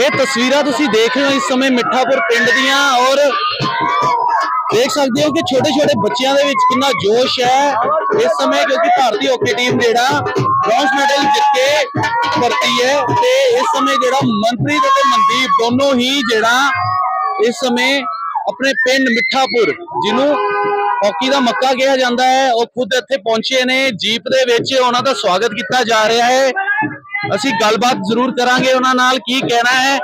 ਇਹ ਤਸਵੀਰਾਂ ਤੁਸੀਂ ਦੇਖ ਰਹੇ ਹੋ ਇਸ ਸਮੇਂ ਮਿੱਠਾਪੁਰ ਪਿੰਡ ਦੀਆਂ ਔਰ ਦੇਖ ਸਕਦੇ ਹੋ ਕਿ ਛੋਟੇ ਛੋਟੇ ਬੱਚਿਆਂ ਦੇ ਵਿੱਚ ਕਿੰਨਾ ਜੋਸ਼ ਹੈ ਇਸ ਸਮੇਂ ਕਿਉਂਕਿ ਭਾਰਤੀ ਹਾਕੀ ਟੀਮ ਜਿਹੜਾ ਬ੍ਰੌਂਜ਼ ਮੈਡਲ ਜਿੱਤ ਕੇ ਕਰਤੀ ਹੈ ਤੇ ਇਸ ਸਮੇਂ ਜਿਹੜਾ ਮਨਪ੍ਰੀਤ ਅਤੇ ਮਨਦੀਪ ਦੋਨੋਂ ਹੀ ਜਿਹੜਾ ਇਸ ਸਮੇਂ ਆਪਣੇ ਪਿੰਡ ਮਿੱਠਾਪੁਰ, ਜਿਹਨੂੰ ਹਾਕੀ ਦਾ ਮੱਕਾ ਕਿਹਾ ਜਾਂਦਾ ਹੈ, ਉਹ ਖੁਦ ਇੱਥੇ ਪਹੁੰਚੇ ਨੇ, ਜੀਪ ਦੇ ਵਿੱਚ ਉਹਨਾਂ ਦਾ ਸਵਾਗਤ ਕੀਤਾ ਜਾ ਰਿਹਾ ਹੈ। ਅਸੀਂ ਗੱਲਬਾਤ ਜ਼ਰੂਰ ਕਰਾਂਗੇ ਉਹਨਾਂ ਨਾਲ ਕੀ ਕਹਿਣਾ ਹੈ।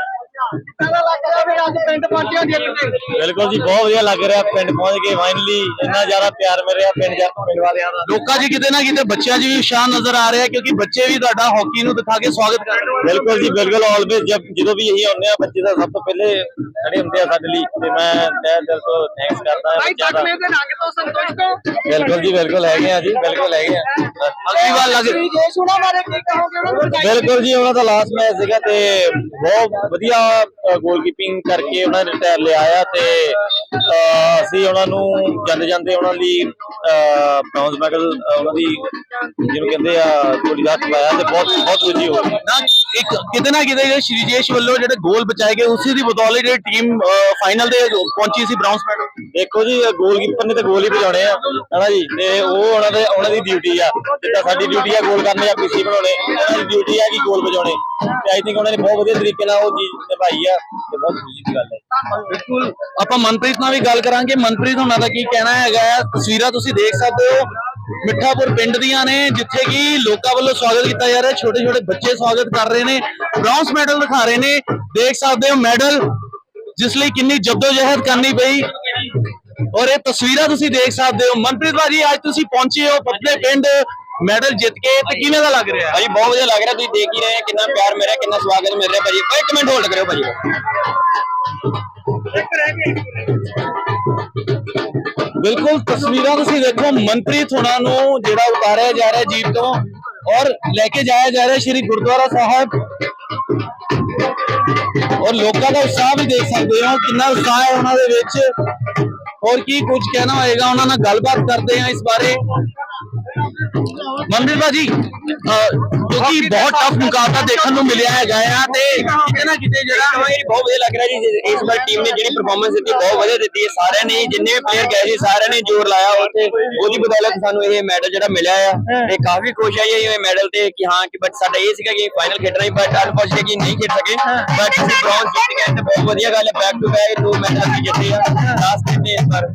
ਬਿਲਕੁਲ ਜੀ ਬਹੁਤ ਵਧੀਆ ਲੱਗ ਰਿਹਾ ਪਿੰਡ ਪਹੁੰਚ ਕੇ ਫਾਈਨਲੀ ਇੰਨਾ ਜ਼ਿਆਦਾ ਪਿਆਰ ਮਿਲ ਰਿਹਾ ਪਿੰਡ ਜਾ ਪਿੰਡ ਵਾਲਿਆਂ ਦਾ। ਲੋਕਾਂ 'ਚ ਕਿਤੇ ਨਾ ਕਿਤੇ ਬੱਚਿਆਂ 'ਚ ਵੀ ਉਤਸ਼ਾਹ ਨਜ਼ਰ ਆ ਰਿਹਾ ਕਿਉਂਕਿ ਬੱਚੇ ਵੀ ਤੁਹਾਡਾ ਹਾਕੀ ਨੂੰ ਦਿਖਾ ਕੇ ਸਵਾਗਤ ਕਰ ਰਹੇ ਨੇ। ਬਿਲਕੁਲ ਜੀ ਬਿਲਕੁਲ ਆਲਵੇਜ਼ ਜਦ ਜਦੋਂ ਵੀ ਇਹੀ ਆਉਂਦੇ ਆ ਬੱਚੇ ਦਾ ਸਭ ਤੋਂ ਪਹਿਲੇ ਖੜੇ ਹੁੰਦੇ ਆ ਸਾਡੇ ਲਈ। ਤੇ ਮੈਂ ਤਹਿ ਦਿਲ ਤੋਂ ਥੈਂਕਸ ਕਰਦਾ ਹਾਂ ਬੱਚਿਆਂ ਦਾ। ਬਿਲਕੁਲ ਜੀ ਬਿਲਕੁਲ ਹੈਗੇ ਆ ਜੀ ਬਿਲਕੁਲ ਹੈਗੇ ਆ। ਅਗਲੀ ਵਾਰ ਲੱਗ ਬਿਲਕੁਲ ਜੀ ਉਹਨਾਂ ਦਾ ਲਾਸਟ ਮੈਚ ਸੀਗਾ ਤੇ ਬਹੁਤ ਵਧੀਆ ਗੋਲਕੀਪਿੰਗ ਕਰਕੇ ਉਹਨਾਂ ਨੇ ਰਿਟਾਇਰ ਲਿਆ ਆ ਤੇ ਅਸੀਂ ਉਹਨਾਂ ਨੂੰ ਜਾਂਦੇ ਜਾਂਦੇ ਉਹਨਾਂ ਲਈ ਬ੍ਰੌਂਜ਼ ਮੈਡਲ ਉਹਨਾਂ ਦੀ ਜਿਹਨੂੰ ਕਹਿੰਦੇ ਆ ਥੋੜੀ ਰਾਤ ਪਾਇਆ ਤੇ ਬਹੁਤ ਬਹੁਤ ਖੁਸ਼ੀ ਹੋ ਰਹੀ ਹੈ ਨਾ ਇੱਕ ਕਿਤੇ ਨਾ ਕਿਤੇ ਜਿਹੜੇ ਸ਼੍ਰੀਜੇਸ਼ ਵੱਲੋਂ ਜਿਹੜੇ ਗੋਲ ਬਚਾਏ ਗਏ ਉਸੇ ਦੀ ਬਦੌਲਤ ਜਿਹੜੀ ਟੀਮ ਫਾਈਨਲ ਦੇ ਪਹੁੰਚੀ ਸੀ ਬ੍ਰਾਊਨਸ ਮੈਡਲ ਦੇਖੋ ਜੀ ਗੋਲਕੀਪਰ ਨੇ ਤਾਂ ਗੋਲ ਹੀ ਵਜਾਉਣੇ ਆ ਹਨਾ ਜੀ? ਤੇ ਉਹ ਉਹਨਾਂ ਦੇ ਉਹਨਾਂ ਦੀ ਡਿਊਟੀ ਆ। ਜਿੱਦਾਂ ਸਾਡੀ ਡਿਊਟੀ ਆ ਗੋਲ ਕਰਨੇ ਆ ਪੀਸੀ ਬਣਾਉਣੇ। ਉਹਨਾਂ ਦੀ ਡਿਊਟੀ ਆ ਕਿ ਗੋਲ ਵਜਾਉਣੇ ਤੇ ਆਈ ਥਿੰਕ ਉਹਨਾਂ ਨੇ ਬਹੁਤ ਵਧੀਆ ਤਰੀਕੇ ਨਾਲ ਉਹ ਚੀਜ਼ ਨਿਭਾਈ ਆ। ਤੇ ਬਹੁਤ ਖੁਸ਼ੀ ਦੀ ਗੱਲ ਹੈ। ਬਿਲਕੁਲ, ਆਪਾਂ ਮਨਪ੍ਰੀਤ ਨਾਲ ਵੀ ਗੱਲ ਕਰਾਂਗੇ। ਮਨਪ੍ਰੀਤ ਉਹਨਾਂ ਦਾ ਕੀ ਕਹਿਣਾ ਹੈਗਾ ਤਸਵੀਰਾਂ ਤੁਸੀਂ ਦੇਖ ਸਕਦੇ ਹੋ। ਮਿੱਠਾਪੁਰ ਪਿੰਡ ਦੀਆਂ ਨੇ, ਜਿੱਥੇ ਕਿ ਲੋਕਾਂ ਵੱਲੋਂ ਸਵਾਗਤ ਕੀਤਾ ਜਾ ਰਿਹਾ। ਛੋਟੇ ਛੋਟੇ ਬੱਚੇ ਸਵਾਗਤ ਕਰ ਰਹੇ ਨੇ। ਬ੍ਰਾਊਨਸ ਮੈਡਲ ਦਿਖਾ ਰਹੇ ਨੇ। ਦੇਖ ਸਕਦੇ ਹੋ ਮੈਡਲ, ਜਿਸ ਲਈ ਕਿੰਨੀ ਜਦੋਜਹਿਦ ਕਰਨੀ ਪਈ। ਔਰ ਇਹ ਤਸਵੀਰਾਂ ਤੁਸੀਂ ਦੇਖ ਸਕਦੇ ਹੋ। ਮਨਪ੍ਰੀਤ ਭਾਜੀ, ਅੱਜ ਤੁਸੀਂ ਪਹੁੰਚੇ ਹੋ ਆਪਣੇ ਪਿੰਡ ਮੈਡਲ ਜਿੱਤ ਕੇ ਤੇ ਕਿਵੇਂ ਦਾ ਲੱਗ ਰਿਹਾ? ਭਾਜੀ ਬਹੁਤ ਵਧੀਆ ਲੱਗ ਰਿਹਾ। ਤੁਸੀਂ ਦੇਖ ਹੀ ਰਹੇ ਆ ਕਿੰਨਾ ਪਿਆਰ ਮਿਲ ਰਿਹਾ ਕਿੰਨਾ ਸਵਾਗਤ ਮਿਲ ਰਿਹਾ ਭਾਜੀ। ਇੱਕ ਮਿੰਟ ਹੋਲਡ ਕਰਿਓ ਭਾਜੀ। ਬਿਲਕੁਲ ਤਸਵੀਰਾਂ ਤੁਸੀਂ ਦੇਖੋ ਮਨਪ੍ਰੀਤ ਹੋਣਾ ਨੂੰ ਜਿਹੜਾ ਉਤਾਰਿਆ ਜਾ ਰਿਹਾ ਜੀਪ ਤੋਂ ਔਰ ਲੈ ਕੇ ਜਾਇਆ ਜਾ ਰਿਹਾ ਸ਼੍ਰੀ ਗੁਰਦੁਆਰਾ ਸਾਹਿਬ। ਔਰ ਲੋਕਾਂ ਦਾ ਉਤਸ਼ਾਹ ਵੀ ਦੇਖ ਸਕਦੇ ਹੋ ਕਿੰਨਾ ਉਤਸ਼ਾਹ ਹੈ ਉਹਨਾਂ ਦੇ ਵਿੱਚ। ਔਰ ਕੀ ਕੁਝ ਕਹਿਣਾ ਹੋਏਗਾ ਉਹਨਾਂ ਨਾਲ ਗੱਲਬਾਤ ਕਰਦੇ ਹਾਂ ਇਸ ਬਾਰੇ। ਭਾਜੀ ਅਹ, ਕਿਉਂਕਿ ਬਹੁਤ ਟਫ ਮੁਕਾਬਲਾ ਦੇਖਣ ਨੂੰ ਮਿਲਿਆ ਹੈਗਾ ਆ ਤੇ ਕਿਤੇ ਨਾ ਕਿਤੇ ਜਿਹੜਾ ਮੇਰੀ ਬਹੁਤ ਵਧੀਆ ਲੱਗ ਰਿਹਾ ਜੀ ਇਸ ਵਾਰ ਟੀਮ ਨੇ ਜਿਹੜੀ ਪਰਫਾਰਮੈਂਸ ਦਿੱਤੀ ਬਹੁਤ ਵਧੀਆ ਦਿੱਤੀ ਹੈ। ਸਾਰਿਆਂ ਨੇ ਜਿੰਨੇ ਵੀ ਪਲੇਅਰ ਗਏ ਸੀ ਸਾਰਿਆਂ ਨੇ ਜ਼ੋਰ ਲਾਇਆ ਉੱਥੇ ਉਹਦੀ ਬਦੌਲਤ ਸਾਨੂੰ ਇਹ ਮੈਡਲ ਜਿਹੜਾ ਮਿਲਿਆ ਆ। ਤੇ ਕਾਫੀ ਖੁਸ਼ ਆ ਇਹ ਮੈਡਲ ਤੇ ਕਿ ਹਾਂ ਕਿ ਬਟ ਸਾਡਾ ਇਹ ਸੀਗਾ ਕਿ ਫਾਈਨਲ ਖੇਡਣਾ ਹੀ ਬਟ ਅਨਫੋਰਚੂਨੇਟਲੀ ਨਹੀਂ ਖੇਡ ਸਕੇ। ਬਟ ਅਸੀਂ ਬ੍ਰੌਂਜ਼ ਜਿੱਤ ਗਏ ਤੇ ਬਹੁਤ ਵਧੀਆ ਗੱਲ ਹੈ ਬੈਕ ਟੂ ਬੈਕ ਦੋ ਮੈਡਲ ਜਿੱਤੇ ਆ ਲਾਸਟ ਨੇ ਇਸ ਵਾਰ।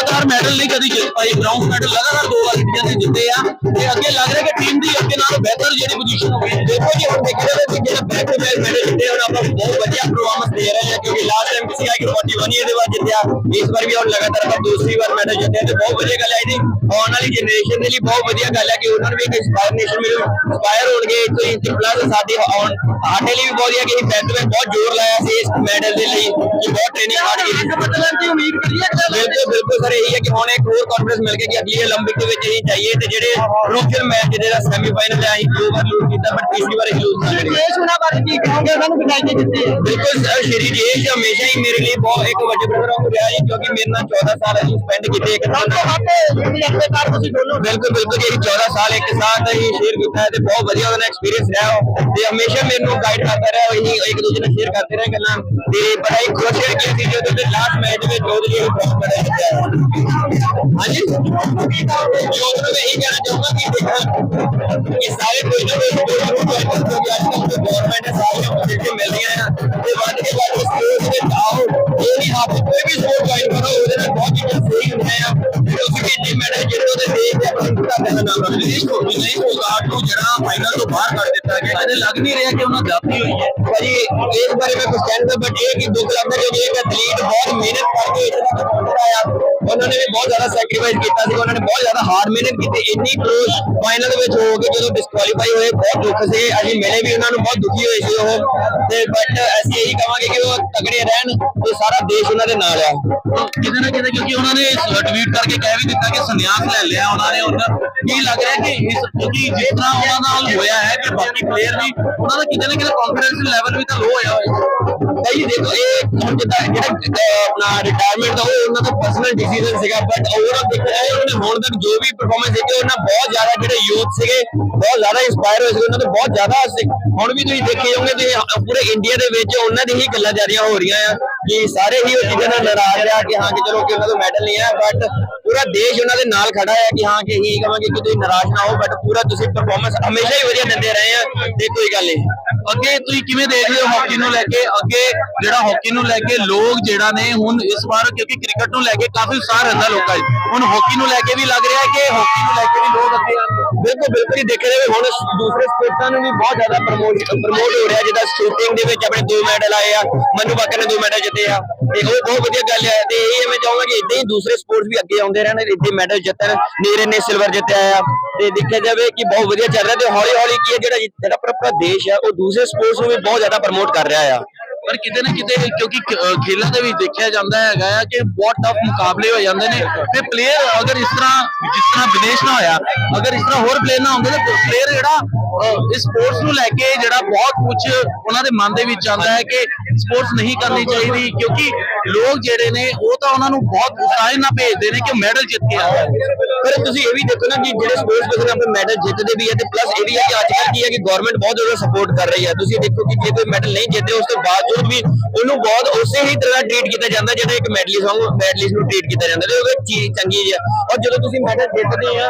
ਲਗਾਤਾਰ ਮੈਡਲ ਨਹੀਂ ਕਦੀ ਜਿੱਤ ਪਾਈ ਬ੍ਰਾਊਨਸ ਮੈਡਲ ਲਗਾਤਾਰ ਦੋ ਵਾਰ ਇੰਡੀਆ ਨੇ ਜਿੱਤੇ ਆ। ਤੇ ਅੱਗੇ ਲੱਗ ਰਿਹਾ ਕਿ ਟੀਮ ਦੀ ਅੱਗੇ ਬਿਹਤਰ ਜਿਹੜੀ ਪੋਜੀਸ਼ਨ ਹੋਵੇ ਦੇਖੋ ਜੀ ਹੁਣ ਦੇਖਿਆ ਜਾਵੇ ਕਿ ਜਿਹੜਾ ਬੈਕ ਟੂ ਬੈਕ ਮੈਡਲ ਜਿੱਤੇ ਹੁਣ ਆਪਾਂ ਬਹੁਤ ਵਧੀਆ ਪਰਫਾਰਮੈਂਸ ਦੇ ਰਹੇ ਹਾਂ ਕਿਉਂਕਿ ਲਾਸਟ ਟਾਈਮ ਕਿਸੇ ਆ ਕਿ 41 ਇਅਰ ਦੇ ਬਾਅਦ ਜਿੱਤਿਆ ਇਸ ਵਾਰ ਵੀ ਹੁਣ ਲਗਾਤਾਰ ਆਪਾਂ ਦੂਸਰੀ ਵਾਰ ਮੈਡਲ ਜਿੱਤਿਆ ਤੇ ਬਹੁਤ ਵਧੀਆ ਗੱਲ ਹੈ ਜੀ ਆਉਣ ਵਾਲੀ ਜਨਰੇਸ਼ਨ ਦੇ ਲਈ ਬਹੁਤ ਵਧੀਆ ਗੱਲ ਹੈ ਕਿ ਉਹਨਾਂ ਨੂੰ ਵੀ ਇੱਕ ਇੰਸਪਾਇਰੇਸ਼ਨ ਮਿਲੂ ਇੰਸਪਾਇਰ ਹੋਣਗੇ ਤੋਂ ਤੇ ਪਲੱਸ ਸਾਡੀ ਆਉਣ ਸਾਡੇ ਲਈ ਵੀ ਬਹੁਤ ਵਧੀਆ ਕਿ ਅਸੀਂ ਬੈਕ ਟੂ ਬੈਕ ਬਹੁਤ ਜ਼ੋਰ ਲਾਇਆ ਸੀ ਇਸ ਮੈਡਲ ਦੇ ਲਈ ਕਿ ਬਹੁਤ ਟ੍ਰੇਨਿੰਗ ਹਾਰਡ ਕੀਤੀ ਬਦਲਣ ਦੀ ਉਮੀਦ ਕਰੀਏ ਬਿਲਕੁਲ ਬਿਲਕੁਲ ਸਰ ਇਹੀ ਹੈ ਕਿ ਹੁਣ ਇੱਕ ਹੋਰ ਕੰਫੀਡੈਂਸ ਮਿਲ ਗਿਆ ਕਿ ਅਗਲੀ 올림픽 ਦੇ ਵਿੱਚ ਅਸੀਂ ਜਾਈਏ ਤੇ ਜਿਹੜੇ ਪ੍ਰੋਫੈਸ਼ਨਲ ਮੈਚ ਜਿਹੜਾ ਸੈਮੀਫਾਈਨਲ ਹੈ ਅਸੀਂ ਦੋ ਵਾਰ ਲੂਜ਼ ਕੀਤਾ ਬਟ ਤੀਸਰੀ ਵਾਰ ਅਸੀਂ ਲੂਜ਼ ਕਰ ਲਿਆ ਦੇਸ਼ ਉਹਨਾਂ ਬਾਰੇ ਕੀ ਕਹੋਗੇ ਉਹਨਾਂ ਨੂੰ ਵਧਾਈ ਦਿੱਤੀ ਹੈ ਬਿਲਕੁਲ ਸਰ ਸ਼੍ਰੀ ਜੇਸ਼ ਹਮੇਸ਼ਾ ਹੀ ਮੇਰੇ ਲਈ ਬਹੁਤ ਇੱਕ ਵੱਡੇ ਬ੍ਰਦਰ ਵਾਂਗ ਰਿਹਾ ਜੀ ਕਿਉਂਕਿ ਮੇਰੇ ਨਾਲ 14 ਸਾਲ ਅਸੀਂ ਸਪੈਂਡ ਕੀਤੇ ਇੱਕ ਸਭ ਤੋਂ ਵੱਧ ਜਿਹੜੀ ਆਪਣੇ ਘਰ ਤੁਸੀਂ ਦੋਨੋਂ ਬਿਲਕੁਲ ਬਿਲਕੁਲ ਜੀ 14 ਸਾਲ ਇੱਕ ਸਾਥ ਅਸੀਂ ਸ਼ੇਅਰ ਕੀਤਾ ਹੈ ਤੇ ਬਹੁਤ ਵਧੀਆ ਉਹਦਾ ਐਕਸਪੀਰੀਅੰਸ ਰਿਹਾ ਉਹ ਤੇ ਹਮੇਸ਼ਾ ਮੈਨੂੰ ਗਾਈਡ ਕਰਦਾ ਰਿਹਾ ਅਸੀਂ ਇੱਕ ਦੂਜੇ ਨਾਲ ਸ਼ੇਅਰ ਕਰਦੇ ਰਹੇ ਗੱਲਾਂ ਤੇ ਬੜਾ ਹੀ ਖੁਸ਼ ਹੈ ਕਿ ਅਸੀਂ ਜਦੋਂ ਤੇ ਲਾਸਟ ਮੈਚ ਵਿੱਚ ਉਹਦੇ ਲਈ ਬਹੁਤ ਬੜਾ ਜਿੱਤਿਆ ਹਾਂਜੀ ਜੋ ਮੈਂ ਇਹੀ ਕਹਿਣਾ ਚਾਹੂੰਗਾ ਕਿ ਦੇਖੋ ਕਿ ਸਾਰੇ ਕੋਈ ਨਾ ਕੋਈ ਸਪੋਰਟ ਜ਼ਰੂਰ ਜੁਆਇਨ ਅੱਜ ਗਵਰਨਮੈਂਟ ਸਾਰੀਆਂ ਫੈਸਿਲਿਟੀ ਮਿਲ ਰਹੀਆਂ ਆ ਤੇ ਵੱਧ ਕੇ ਵੱਧ ਸਪੋਰਟ ਵਿੱਚ ਆਓ ਇਹ ਨਹੀਂ ਆਪ ਕੋਈ ਵੀ ਸਪੋਰਟ ਜੁਆਇਨ ਕਰੋ ਉਹਦੇ ਨਾਲ ਬਹੁਤ ਚੀਜ਼ਾਂ ਸਹੀ ਹੁੰਦੀਆਂ ਆ ਕਿਉਂਕਿ ਕਿ ਜੇ ਜਿਹੜੇ ਉਹਦੇ ਦੇਸ਼ ਦੇ ਆਪਣੇ ਘਰ ਦਾ ਨਾਮ ਰੱਖਦੇ ਨਹੀਂ ਹੋਗਾ ਨੂੰ ਜਿਹੜਾ ਫਾਈਨਲ ਤੋਂ ਬਾਹਰ ਕੱਢ ਦਿੱਤਾ ਗਿਆ। ਇਹਦੇ ਲੱਗ ਨਹੀਂ ਰਿਹਾ ਕਿ ਉਹਨਾਂ ਗਲਤੀ ਹੋਈ ਹੈ। ਭਾਜੀ, ਇਸ ਬਾਰੇ ਮੈਂ ਕੁਝ ਕਹਿਣ ਦਾ ਬਟ ਇਹ ਕਿ ਦੁੱਖ ਲੱਗਦਾ ਕਿ ਇੱਕ ਐਥਲੀਟ ਬਹੁਤ ਮਿਹਨਤ ਕਰਕੇ ਇੱਥੇ ਤੱਕ ਪਹੁੰਚਿਆ ਉਹਨਾਂ ਨੇ ਵੀ ਬਹੁਤ ਜ਼ਿਆਦਾ ਸੈਕਰੀਫਾਈਸ ਕੀਤਾ ਸੀ ਉਹਨਾਂ ਨੇ ਬਹੁਤ ਜ਼ਿਆਦਾ ਹਾਰਡ ਮਿਹਨਤ ਕੀਤੀ, ਇੰਨੀ ਕਲੋਜ਼ ਫਾਈਨਲ ਵਿੱਚ ਹੋ ਕੇ ਜਦੋਂ ਡਿਸਕੁਆਲੀਫਾਈ ਹੋਏ, ਬਹੁਤ ਦੁੱਖ ਸੀ ਅਸੀਂ ਮਿਲੇ ਵੀ ਉਹਨਾਂ ਨੂੰ, ਬਹੁਤ ਦੁਖੀ ਹੋਏ ਸੀ ਉਹ। ਤੇ ਬਟ ਅਸੀਂ ਇਹੀ ਕਹਾਂਗੇ ਕਿ ਉਹ ਤਗੜੇ ਰਹਿਣ ਤੇ ਸਾਰਾ ਦੇਸ਼ ਉਹਨਾਂ ਦੇ ਨਾਲ ਆ। ਕਿਤੇ ਨਾ ਕਿਤੇ ਕਿਉਂਕਿ ਉਹਨਾਂ ਨੇ ਟਵੀਟ ਕਰਕੇ ਕਹਿ ਵੀ ਦਿੱਤਾ ਕਿ ਸੰਨਿਆਸ ਲੈ ਲਿਆ ਉਹਨਾਂ ਨੇ। ਉਹਨਾਂ ਕੀ ਲੱਗ ਰਿਹਾ ਕਿ ਇਸ, ਕਿਉਂਕਿ ਜਿਸ ਤਰ੍ਹਾਂ ਉਹਨਾਂ ਨਾਲ ਹੋਇਆ ਹੈ ਕਿ ਬਾਕੀ ਪਲੇਅਰ ਵੀ, ਉਹਨਾਂ ਦਾ ਕਿਤੇ ਨਾ ਕਿਤੇ ਕੌਨਫੀਡੈਂਸ ਲੈਵਲ ਵੀ ਤਾਂ ਲੋ ਹੋਇਆ ਹੋਇਆ ਭਾਈ ਦੇਖੋ, ਇਹ ਹੁਣ ਜਿੱਦਾਂ ਜਿਹੜਾ ਆਪਣਾ ਰਿਟਾਇਰਮੈਂਟ ਦਾ ਉਹ ਉਹਨਾਂ ਦਾ ਪਰਸਨਲ ਡਿਸੀਜਨ ਸੀਗਾ ਬਟ ਓਵਰਆਲ ਦੇਖਿਆ ਜਾਏ ਉਹਨੇ ਹੁਣ ਤੱਕ ਜੋ ਵੀ ਪਰਫਾਰਮੈਂਸ ਦਿੱਤੀ ਉਹਨਾਂ ਬਹੁਤ ਜ਼ਿਆਦਾ ਜਿਹੜੇ ਯੂਥ ਸੀਗੇ, ਬਹੁਤ ਜ਼ਿਆਦਾ ਇੰਸਪਾਇਰ ਹੋਏ ਸੀਗੇ, ਉਹਨਾਂ ਤੋਂ ਬਹੁਤ ਜ਼ਿਆਦਾ ਹੁਣ ਵੀ ਤੁਸੀਂ ਦੇਖੇ ਹੋਗੇ ਤੇ ਪੂਰੇ ਇੰਡੀਆ ਦੇ ਵਿੱਚ ਉਹਨਾਂ ਦੀ ਹੀ ਗੱਲਾਂ ਜਾਰੀਆਂ ਹੋ ਰਹੀਆਂ ਆ, ਕਿ ਸਾਰੇ ਹੀ ਉਹ ਚੀਜ਼ਾਂ ਨਾਲ ਨਾਰਾਜ਼ ਆ, ਕਿ ਹਾਂ ਕਿ ਚਲੋ ਕਿ ਉਹਨਾਂ ਤੋਂ ਮੈਡਲ ਨਹੀਂ ਆਇਆ ਬਟ ਪੂਰਾ ਦੇਸ਼ ਉਹਨਾਂ ਦੇ ਨਾਲ ਖੜਾ ਹੈ ਕਿ ਹਾਂ ਕਿ ਇਹੀ ਕਹਾਂਗੇ ਕਿ ਤੁਸੀਂ ਨਾਰਾਜ਼ ਨਾ ਹੋ ਬਟ ਪੂਰਾ ਤੁਸੀਂ ਪਰਫਾਰਮੈਂਸ ਹਮੇਸ਼ਾ ਹੀ ਵਧੀਆ ਦਿੰਦੇ ਰਹੇ ਆ ਤੇ ਕੋਈ ਗੱਲ ਨਹੀਂ ਅੱਗੇ ਤੁਸੀਂ ਕਿਵੇਂ ਦੇਖਦੇ ਹੋ ਹਾਕੀ ਨੂੰ ਲੈ ਕੇ? ਅੱਗੇ ਜਿਹੜਾ ਹਾਕੀ ਨੂੰ ਲੈ ਕੇ ਲੋਕ ਜਿਹੜਾ ਨੇ ਹੁਣ ਇਸ ਵਾਰ, ਕਿਉਂਕਿ ਕ੍ਰਿਕਟ ਨੂੰ ਲੈ ਕੇ ਕਾਫੀ ਉਤਸ਼ਾਹ ਰਹਿੰਦਾ ਲੋਕਾਂ 'ਚ ਹੁਣ ਹਾਕੀ ਨੂੰ ਲੈ ਕੇ ਵੀ ਲੱਗ ਰਿਹਾ ਹੈ ਕਿ ਹਾਕੀ ਨੂੰ ਲੈ ਕੇ ਵੀ ਲੋਕ ਅੱਗੇ ਬਿਲਕੁਲ ਬਿਲਕੁਲ ਹੀ ਦੇਖਿਆ ਜਾਵੇ ਹੁਣ ਦੂਸਰੇ ਸਪੋਰਟਾਂ ਨੂੰ ਵੀ ਬਹੁਤ ਜ਼ਿਆਦਾ ਪ੍ਰਮੋਟ ਪ੍ਰਮੋਟ ਹੋ ਰਿਹਾ, ਜਿੱਦਾਂ ਸ਼ੂਟਿੰਗ ਦੇ ਵਿੱਚ ਆਪਣੇ ਦੋ ਮੈਡਲ ਆਏ ਆ, ਮਨੂ ਬਾਕਰ ਨੇ ਦੋ ਮੈਡਲ ਜਿੱਤੇ ਆ। ਤੇ ਉਹ ਬਹੁਤ ਵਧੀਆ ਗੱਲ ਹੈ ਤੇ ਇਹ ਮੈਂ ਚਾਹੂੰਗਾ ਕਿ ਇਦਾਂ ਹੀ ਦੂਸਰੇ ਸਪੋਰਟਸ ਵੀ ਅੱਗੇ ਆਉਂਦੇ ਰਹਿਣ, ਇੱਥੇ ਮੈਡਲ ਜਿੱਤਣ, ਨੀਰੇ ਨੇ ਸਿਲਵਰ ਜਿੱਤਿਆ ਆ। ਤੇ ਦੇਖਿਆ ਜਾਵੇ ਕਿ ਬਹੁਤ ਵਧੀਆ ਚੱਲ ਰਿਹਾ, ਤੇ ਹੌਲੀ ਹੌਲੀ ਕੀ ਹੈ ਜਿਹੜਾ ਜਿਹੜਾ ਆਪਣਾ ਦੇਸ਼ ਹੈ ਉਹ ਦੂਸਰੇ ਸਪੋਰਟਸ ਨੂੰ ਵੀ ਬਹੁਤ ਜ਼ਿਆਦਾ ਪ੍ਰਮੋਟ ਕਰ ਰਿਹਾ ਆ। ਪਰ ਕਿਤੇ ਨਾ ਕਿਤੇ ਕਿਉਂਕਿ ਖੇਲਾਂ ਦੇ ਵਿੱਚ ਦੇਖਿਆ ਜਾਂਦਾ ਹੈਗਾ ਆ ਕਿ ਬਹੁਤ ਟਫ ਮੁਕਾਬਲੇ ਹੋ ਜਾਂਦੇ ਨੇ। ਤੇ ਪਲੇਅਰ ਅਗਰ ਇਸ ਤਰ੍ਹਾਂ, ਜਿਸ ਤਰ੍ਹਾਂ ਵਿਨੇਸ਼ ਨਾ ਹੋਇਆ, ਅਗਰ ਇਸ ਤਰ੍ਹਾਂ ਹੋਰ ਪਲੇਅਰ ਨਾ ਹੁੰਦੇ ਤਾਂ ਪਲੇਅਰ ਜਿਹੜਾ ਇਸ ਸਪੋਰਟਸ ਨੂੰ ਲੈ ਕੇ ਜਿਹੜਾ ਬਹੁਤ ਕੁਝ ਉਹਨਾਂ ਦੇ ਮਨ ਦੇ ਵਿੱਚ ਆਉਂਦਾ ਹੈ ਕਿ ਸਪੋਰਟਸ ਨਹੀਂ ਕਰਨੀ ਚਾਹੀਦੀ ਕਿਉਂਕਿ ਲੋਕ ਜਿਹੜੇ ਨੇ ਉਹ ਤਾਂ ਉਹਨਾਂ ਨੂੰ ਬਹੁਤ ਉਤਸ਼ਾਹ ਨਾਲ ਭੇਜਦੇ ਨੇ ਕਿ ਮੈਡਲ ਜਿੱਤ ਕੇ ਆਇਆ ਪਰ ਤੁਸੀਂ ਇਹ ਵੀ ਦੇਖੋ ਨਾ ਕਿ ਜਿਹੜੇ ਸਪੋਰਟਸ ਪਰਸਨ ਆਪਣੇ ਮੈਡਲ ਜਿੱਤਦੇ ਵੀ ਹੈ ਤੇ ਪਲੱਸ ਇਹ ਵੀ ਹੈ ਕਿ ਅੱਜ ਕੱਲ੍ਹ ਕੀ ਹੈ ਕਿ ਗਵਰਨਮੈਂਟ ਬਹੁਤ ਜ਼ਿਆਦਾ ਸਪੋਰਟ ਕਰ ਰਹੀ ਹੈ ਤੁਸੀਂ ਦੇਖੋ ਕਿ ਜੇ ਕੋਈ ਮੈਡਲ ਨਹੀਂ ਜਿੱਤੇ, ਉਸ ਤੋਂ ਬਾਵਜੂਦ ਵੀ ਉਹਨੂੰ ਬਹੁਤ ਉਸੇ ਹੀ ਤਰ੍ਹਾਂ ਟ੍ਰੀਟ ਕੀਤਾ ਜਾਂਦਾ ਜਿਹੜਾ ਇੱਕ ਮੈਡਲਿਸਟ ਵਾਂਗੂ ਮੈਡਲਿਸਟ ਨੂੰ ਟ੍ਰੀਟ ਕੀਤਾ ਜਾਂਦਾ ਤੇ ਉਹ ਚੀਜ਼ ਚੰਗੀ ਹੈ ਔਰ ਜਦੋਂ ਤੁਸੀਂ ਮੈਡਲ ਜਿੱਤਦੇ ਆ,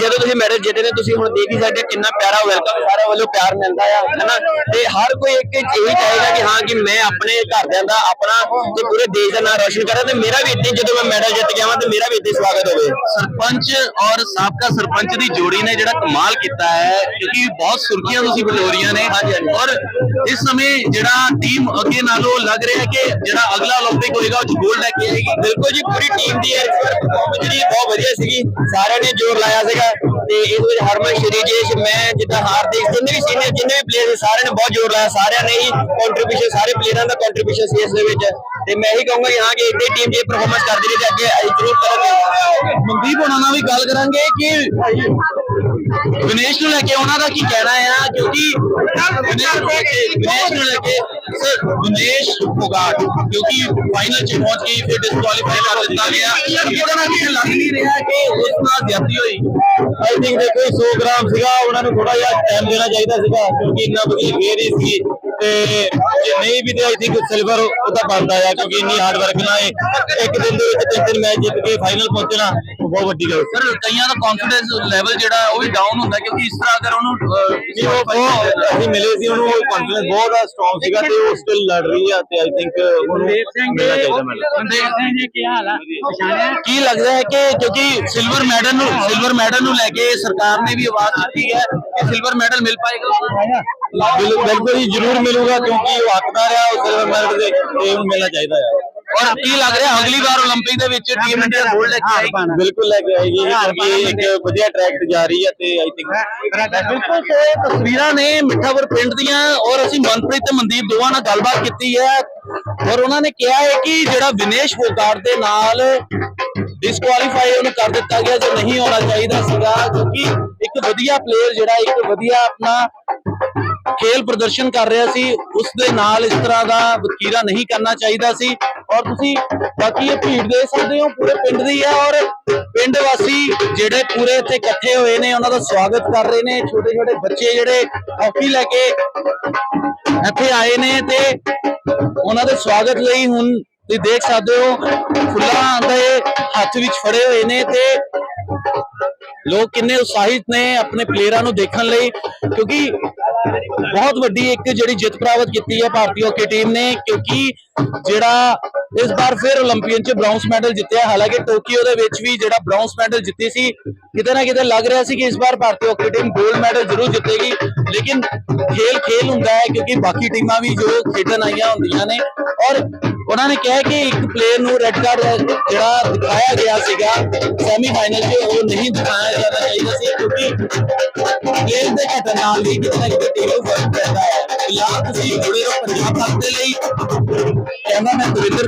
ਜਦੋਂ ਤੁਸੀਂ ਮੈਡਲ ਜਿੱਤਦੇ ਨੇ, ਤੁਸੀਂ ਹੁਣ ਦੇਖ ਹੀ ਸਕਦੇ ਕਿੰਨਾ ਪਿਆਰਾ ਵੈਲਕਮ ਸਾਰਿਆਂ ਵੱਲੋਂ ਪਿਆਰ ਮਿਲਦਾ ਆ ਹੈਨਾ ਤੇ ਹਰ ਕੋਈ ਇੱਕ ਇਹੀ ਚਾਹੇਗਾ ਕਿ ਹਾਂ, ਕਿ ਮੈਂ ਆਪਣੇ ਘਰਦਿਆਂ ਦਾ ਆਪਣਾ ਤੇ ਪੂਰੇ ਦੇਸ਼ ਦਾ ਨਾਮ ਰੋਸ਼ਨ ਕਰਾਂ ਤੇ ਮੇਰਾ ਵੀ ਇੱਥੇ ਜਦੋਂ ਮੈਂ ਮੈਡਲ ਜਿੱਤ ਗਿਆ ਵਾਂ ਤੇ ਮੇਰਾ ਵੀ ਇੱਥੇ ਸਵਾਗਤ ਹੋਵੇ। ਸਰਪੰਚ ਔਰ ਸਾਬਕਾ ਸਰਪੰਚ ਦੀ ਜੋੜੀ ਨੇ ਜਿਹੜਾ ਕਮਾਲ ਕੀਤਾ ਹੈ ਕਿਉਂਕਿ ਬਹੁਤ ਸੁਰਖੀਆਂ ਤੁਸੀਂ ਬਟੋਰੀਆਂ ਨੇ ਔਰ ਇਸ ਸਮੇਂ ਜਿਹੜਾ ਟੀਮ ਅੱਗੇ ਨਾਲੋਂ ਲੱਗ ਰਿਹਾ ਹੈ ਕਿ ਜਿਹੜਾ ਅਗਲਾ 올림픽 ਹੋਏਗਾ ਉਹ ਚ ਗੋਲਡ ਲੈ ਕੇ ਆਏਗੀ ਬਿਲਕੁਲ ਜੀ ਪੂਰੀ ਟੀਮ ਦੀ ਇਸ ਵਾਰ performance ਜਿਹੜੀ ਬਹੁਤ ਵਧੀਆ ਸੀਗੀ ਸਾਰਿਆਂ ਨੇ ਜ਼ੋਰ ਲਾਇਆ ਸੀਗਾ ਤੇ ਇਸ ਵਿੱਚ ਹਰਮਨ ਸ਼ਰੀਜੇਸ਼ ਮੈਂ ਜਿੱਦਾਂ ਹਾਰਦਿਕ ਜਿੰਨੇ ਵੀ ਸੀਨੀਅਰ ਜਿੰਨੇ ਵੀ ਪਲੇਅਰ ਸਾਰਿਆਂ ਨੇ ਬਹੁਤ ਜ਼ੋਰ ਲਾਇਆ ਸਾਰਿਆਂ ਨੇ ਹੀ ਕੰਟਰੀਬਿਊਸ਼ਨ ਸਾਰੇ ਪਲੇਅਰਾਂ ਦਾ ਕੰਟਰੀਬਿਊਸ਼ਨ ਸੀ ਇਸ ਦੇ ਵਿੱਚ ਤੇ ਮੈਂ ਇਹੀ ਕਹੂੰਗਾ ਕਿ ਹਾਂ ਕਿ ਇੱਥੇ ਟੀਮ ਜੇ ਪਰਫਾਰਮੈਂਸ ਕਰਦੀ ਰਹੀ ਤੇ ਅੱਗੇ ਅਸੀਂ ਜ਼ਰੂਰ ਕਰਾਂਗੇ ਮਨਦੀਪ ਹੋਣਾ ਨਾਲ ਵੀ ਗੱਲ ਕਰਾਂਗੇ ਕਿ ਵਿਨੇਸ਼ ਨੂੰ ਲੈ ਕੇ ਉਹਨਾਂ ਦਾ ਕੀ ਕਹਿਣਾ ਆ ਕਿਉਂਕਿ ਵਿਨੇਸ਼ ਨੂੰ ਲੈ ਕੇ ਵਿਨੇਸ਼ ਨੂੰ ਲੈ ਕੇ ਸਰ ਵਿਨੇਸ਼ ਫੋਗਾਟ ਕਿਉਂਕਿ ਫਾਈਨਲ ਚ ਪਹੁੰਚ ਗਈ ਫਿਰ ਡਿਸਕੁਆਲੀਫਾਈ ਕਰ ਦਿੱਤਾ ਗਿਆ। ਕਿਤੇ ਨਾ ਕਿਤੇ ਲੱਗ ਨਹੀਂ ਰਿਹਾ ਕਿ ਉਸ ਨਾਲ ਜ਼ਿਆਦਤੀ ਹੋਈ? ਆਈ ਥਿੰਕ ਦੇਖੋ 100 ਗ੍ਰਾਮ ਸੀਗਾ ਉਹਨਾਂ ਨੂੰ ਥੋੜਾ ਜਿਹਾ ਟਾਈਮ ਦੇਣਾ ਚਾਹੀਦਾ ਸੀਗਾ ਕਿਉਂਕਿ ਇੰਨਾ ਵਧੀਆ ਫੇਰ ਹੀ ਸੀ। ਤੇ ਜੇ ਨਹੀਂ ਵੀ ਤੇ ਆਈ ਥਿੰਕ ਸਿਲਵਰ ਉਹਦਾ ਬਣਦਾ ਆ ਕਿਉਂਕਿ ਇੰਨੀ ਹਾਰਡ ਵਰਕ ਨਾਲ ਇਹ ਇੱਕ ਦਿਨ ਦੇ ਵਿੱਚ ਤਿੰਨ ਤਿੰਨ ਮੈਚ ਜਿੱਤ ਕੇ ਫਾਈਨਲ ਪਹੁੰਚਣਾ ਉਹ ਬਹੁਤ ਵੱਡੀ ਗੱਲ ਸੀ ਪਰ ਕਈਆਂ ਦਾ ਕੌਨਫੀਡੈਂਸ ਲੈਵਲ ਜਿਹੜਾ ਉਹ ਵੀ ਡਾਊਨ ਹੁੰਦਾ ਕਿਉਂਕਿ ਇਸ ਤਰ੍ਹਾਂ ਅਗਰ ਉਹਨੂੰ ਅਸੀਂ ਮਿਲੇ ਸੀ ਉਹਨੂੰ ਕੰਫੀਡੈਂਸ ਬਹੁਤ ਸਟਰੋਂਗ ਸੀਗਾ ਤੇ ਉਹ ਸਟਿਲ ਲੜ ਰਹੀ ਆ ਤੇ ਆਈ ਥਿੰਕ ਉਹਨੂੰ ਮਿਲਣਾ ਚਾਹੀਦਾ ਮੈਨੂੰ। ਕੀ ਹਾਲ ਆ? ਪਛਾਣਿਆ? ਕੀ ਲੱਗਦਾ ਹੈ ਕਿ ਕਿਉਂਕਿ ਸਿਲਵਰ ਮੈਡਲ ਨੂੰ ਸਿਲਵਰ ਮੈਡਲ ਨੂੰ ਲੈ ਕੇ ਸਰਕਾਰ ਨੇ ਵੀ ਆਵਾਜ਼ ਦਿੱਤੀ ਹੈ ਕਿ ਸਿਲਵਰ ਮੈਡਲ ਮਿਲ ਪਾਏਗਾ ਬਿਲਕੁਲ ਹੀ ਜ਼ਰੂਰ ਮਿਲੂਗਾ ਕਿਉਂਕਿ ਉਹ ਹੱਕਦਾਰ ਆ ਉਹ ਸਿਲਵਰ ਮੈਡਲ ਦੇ ਤੇ ਉਹਨੂੰ ਮਿਲਣਾ ਚਾਹੀਦਾ ਆ ਔਰ ਕੀ ਲੱਗ ਰਿਹਾ ਅਗਲੀ ਵਾਰ 올림픽 ਦੇ ਵਿੱਚ ਟੀਮ ਇੰਡੀਆ ਗੋਲਡ ਲੈ ਕੇ ਆਏਗੀ ਬਿਲਕੁਲ ਲੈ ਕੇ ਆਏਗੀ ਕਿਉਂਕਿ ਇੱਕ ਵਧੀਆ ਟਰੈਕ ਤੇ ਜਾ ਰਹੀ ਹੈ ਤੇ ਆਈ ਥਿੰਕ ਬਿਲਕੁਲ ਸੋ ਇਹ ਤਸਵੀਰਾਂ ਨੇ ਮਿੱਠਾਪੁਰ ਪਿੰਡ ਦੀਆਂ ਔਰ ਅਸੀਂ ਮਨਪ੍ਰੀਤ ਤੇ ਮਨਦੀਪ ਦੋਵਾਂ ਨਾਲ ਗੱਲਬਾਤ ਕੀਤੀ ਹੈ ਔਰ ਉਹਨਾਂ ਨੇ ਕਿਹਾ ਹੈ ਕਿ ਜਿਹੜਾ ਵਿਨੇਸ਼ ਫੋਗਾਟ ਦੇ ਨਾਲ ਡਿਸਕੁਆਲੀਫਾਈ ਉਹਨੂੰ ਕਰ ਦਿੱਤਾ ਗਿਆ ਜੋ ਨਹੀਂ ਹੋਣਾ ਚਾਹੀਦਾ ਸੀਗਾ ਕਿਉਂਕਿ ਇੱਕ ਵਧੀਆ ਪਲੇਅਰ ਜਿਹੜਾ ਇੱਕ ਵਧੀਆ ਆਪਣਾ ਖੇਲ ਪ੍ਰਦਰਸ਼ਨ ਕਰ ਰਿਹਾ ਸੀ, ਉਸ ਦੇ ਨਾਲ ਇਸ ਤਰ੍ਹਾਂ ਦਾ ਵਤੀਰਾ ਨਹੀਂ ਕਰਨਾ ਚਾਹੀਦਾ ਸੀ। ਔਰ ਤੁਸੀਂ ਬਾਕੀ ਇਹ ਭੀੜ ਦੇ ਸਕਦੇ ਹੋ, ਪੂਰੇ ਪਿੰਡ ਦੀ ਹੈ ਔਰ ਪਿੰਡ ਵਾਸੀ ਜਿਹੜੇ ਪੂਰੇ ਇੱਥੇ ਇਕੱਠੇ ਹੋਏ ਨੇ, ਉਹਨਾਂ ਦਾ ਸਵਾਗਤ ਕਰ ਰਹੇ ਨੇ। ਛੋਟੇ ਛੋਟੇ ਬੱਚੇ ਜਿਹੜੇ ਹਾਕੀ ਲੈ ਕੇ ਇੱਥੇ ਆਏ ਨੇ ਤੇ ਉਹਨਾਂ ਦੇ ਸਵਾਗਤ ਲਈ ਹੁਣ ਤੁਸੀਂ ਦੇਖ ਸਕਦੇ ਹੋ, ਫੁੱਲਾਂ ਦੇ ਹੱਥ ਵਿੱਚ ਫੜੇ ਹੋਏ ਨੇ ਤੇ ਲੋਕ ਕਿੰਨੇ ਉਤਸ਼ਾਹਿਤ ਨੇ ਆਪਣੇ ਪਲੇਅਰਾਂ ਨੂੰ ਦੇਖਣ ਲਈ। ਕਿਉਂਕਿ ਬਹੁਤ ਵੱਡੀ ਇੱਕ ਜਿਹੜੀ ਜਿੱਤ ਪ੍ਰਾਪਤ ਕੀਤੀ ਹੈ ਭਾਰਤੀ ਹਾਕੀ ਟੀਮ ਨੇ, ਕਿਉਂਕਿ ਜਿਹੜਾ ਇਸ ਵਾਰ ਫਿਰ 올림픽ਨ ਚ ਬ੍ਰੌਂਜ਼ ਮੈਡਲ ਜਿੱਤਿਆ, ਹਾਲਾਂਕਿ ਟੋਕੀਓ ਦੇ ਵਿੱਚ ਵੀ ਜਿਹੜਾ ਬ੍ਰੌਂਜ਼ ਮੈਡਲ ਜਿੱਤੀ ਸੀ, ਕਿਤੇ ਨਾ ਕਿਤੇ ਲੱਗ ਰਿਹਾ ਸੀ ਕਿ ਇਸ ਵਾਰ ਭਾਰਤੀ ਹਾਕੀ ਟੀਮ 골ਡ ਮੈਡਲ ਜ਼ਰੂਰ ਜਿੱਤੇਗੀ। ਲੇਕਿਨ ਖੇਲ ਖੇਲ ਹੁੰਦਾ ਹੈ, ਕਿਉਂਕਿ ਬਾਕੀ ਟੀਮਾਂ ਵੀ ਜੋ ਖੇਡਣ ਆਈਆਂ ਹੁੰਦੀਆਂ ਨੇ, ਔਰ ਉਹਨਾਂ ਨੇ ਕਿਹਾ ਕਿ ਇੱਕ ਪਲੇਅਰ ਨੂੰ ਰੈੱਡ ਕਾਰਡ ਜਿਹੜਾ ਦਿਖਾਇਆ ਗਿਆ ਸੀਗਾ ਸੈਮੀ 'ਚ ਉਹ ਨਹੀਂ ਦਿਖਾਇਆ ਜਾਣਾ ਚਾਹੀਦਾ ਸੀ ਕਿਉਂਕਿ ਪਲੇਅਰ ਦੇ ਘਟਨ ਨਾਲ ਵੀ ਕਿਤੇ ਨਾ ਕਿਤੇ ਟੀਮ ਨੂੰ ਫ਼ਰਕ ਪੈਂਦਾ ਹੈ। ਫਿਲਹਾਲ ਤੁਸੀਂ ਜੁੜੇ ਰਹੋ ਪੰਜਾਬ ਤੱਕ ਦੇ ਲਈ। ਕਹਿੰਦਾ ਮੈਂ ਦਵਿੰਦਰ